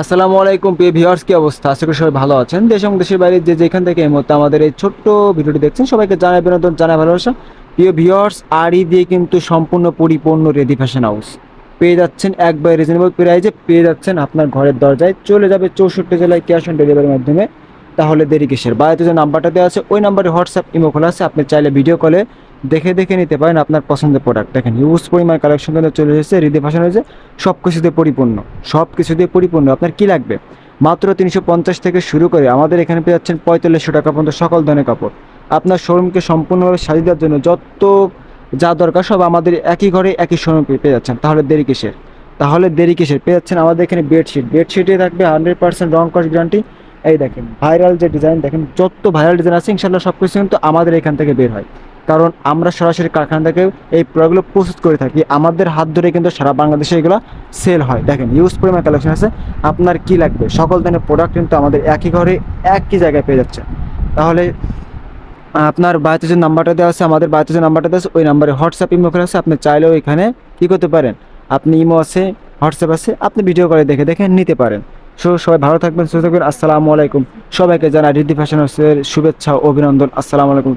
আসসালামু আলাইকুম প্রিয় ভিউয়ার্স, কি অবস্থা? আশা করি সবাই ভালো আছেন। দেশ এবং দেশের বাইরে যে যেখান থেকে এই মুহূর্তে আমাদের এই ছোট্ট ভিডিওটি দেখছেন, সবাইকে জানাই বিনোদন, জানাই ভালোবাসা। প্রিয় ভিউয়ার্স আরই দিয়ে কিন্তু সম্পূর্ণ পরিপূর্ণ রেডি ফ্যাশন হাউস পেয়ে যাচ্ছেন একবার রিজনেবল প্রাইজে পেয়ে যাচ্ছেন আপনার ঘরের দরজায়। চলে যাবে চৌষট্টি জেলায় ক্যাশ অন ডেলিভারির মাধ্যমে। তাহলে দেরি কিসের? বাড়িতে যে নাম্বারটা দেওয়া আছে, ওই নাম্বারে হোয়াটসঅ্যাপ ইমো খোলা আছে, আপনি চাইলে ভিডিও কলে দেখে দেখে নিতে পারেন আপনার পছন্দের প্রোডাক্ট দেখেন ইউজ পরিমাণ কালেকশন কিন্তু চলে এসেছে রিদি ফ্যাশন হয়েছে সব কিছুতে পরিপূর্ণ সব কিছু দিয়ে পরিপূর্ণ। আপনার কি লাগবে? মাত্র তিনশো পঞ্চাশ থেকে শুরু করে আমাদের এখানে পেয়ে যাচ্ছেন পঁয়তাল্লিশশো টাকা পর্যন্ত সকল ধরনের কাপড়। আপনার শোরুমকে সম্পূর্ণভাবে সাজিয়ে দেওয়ার জন্য যত যা দরকার সব আমাদের একই ঘরে একই শোরুমে পেয়ে যাচ্ছেন। তাহলে দেরি কিসের? তাহলে দেরি কিসের? পেয়ে যাচ্ছেন আমাদের এখানে বেডশিট বেডশিটে থাকবে হান্ড্রেড পার্সেন্ট রং কস্ট গ্যারান্টি এই দেখেন ভাইরাল যে ডিজাইন দেখেন যত ভাইরাল ডিজাইন আছে ইনশাল্লাহ সব কিছু কিন্তু আমাদের এখান থেকে বের হয়। কারণ আমরা সরাসরি কারখানা থেকে এই প্রোডাক্টগুলো প্রস্তুত করে থাকি। আমাদের হাত ধরে কিন্তু সারা বাংলাদেশে এগুলো সেল হয়। দেখেন ইউজ পরিমাণ কালেকশন আছে। আপনার কি লাগবে? সকল ধরনের প্রোডাক্ট কিন্তু আমাদের একই ঘরে, একই জায়গায় পেয়ে যাচ্ছে। তাহলে, আপনার বাড়িতে যে নাম্বারটা দেওয়া আছে, আমাদের বাড়িতে যে নাম্বারটা দেওয়া আছে, ওই নাম্বারে হোয়াটসঅ্যাপ ইমো করা আছে। আপনি চাইলেও এখানে কী করতে পারেন? আপনি ইমো আছে হোয়াটসঅ্যাপ আছে। আপনি ভিডিও করে দেখে দেখে নিতে পারেন। সো সবাই ভালো থাকবেন, সুস্থ থাকবেন। আসসালামু আলাইকুম। সবাইকে জানাই রিদ্ধি ফ্যাশন হাউসের শুভেচ্ছা, অভিনন্দন। আসসালামু আলাইকুম।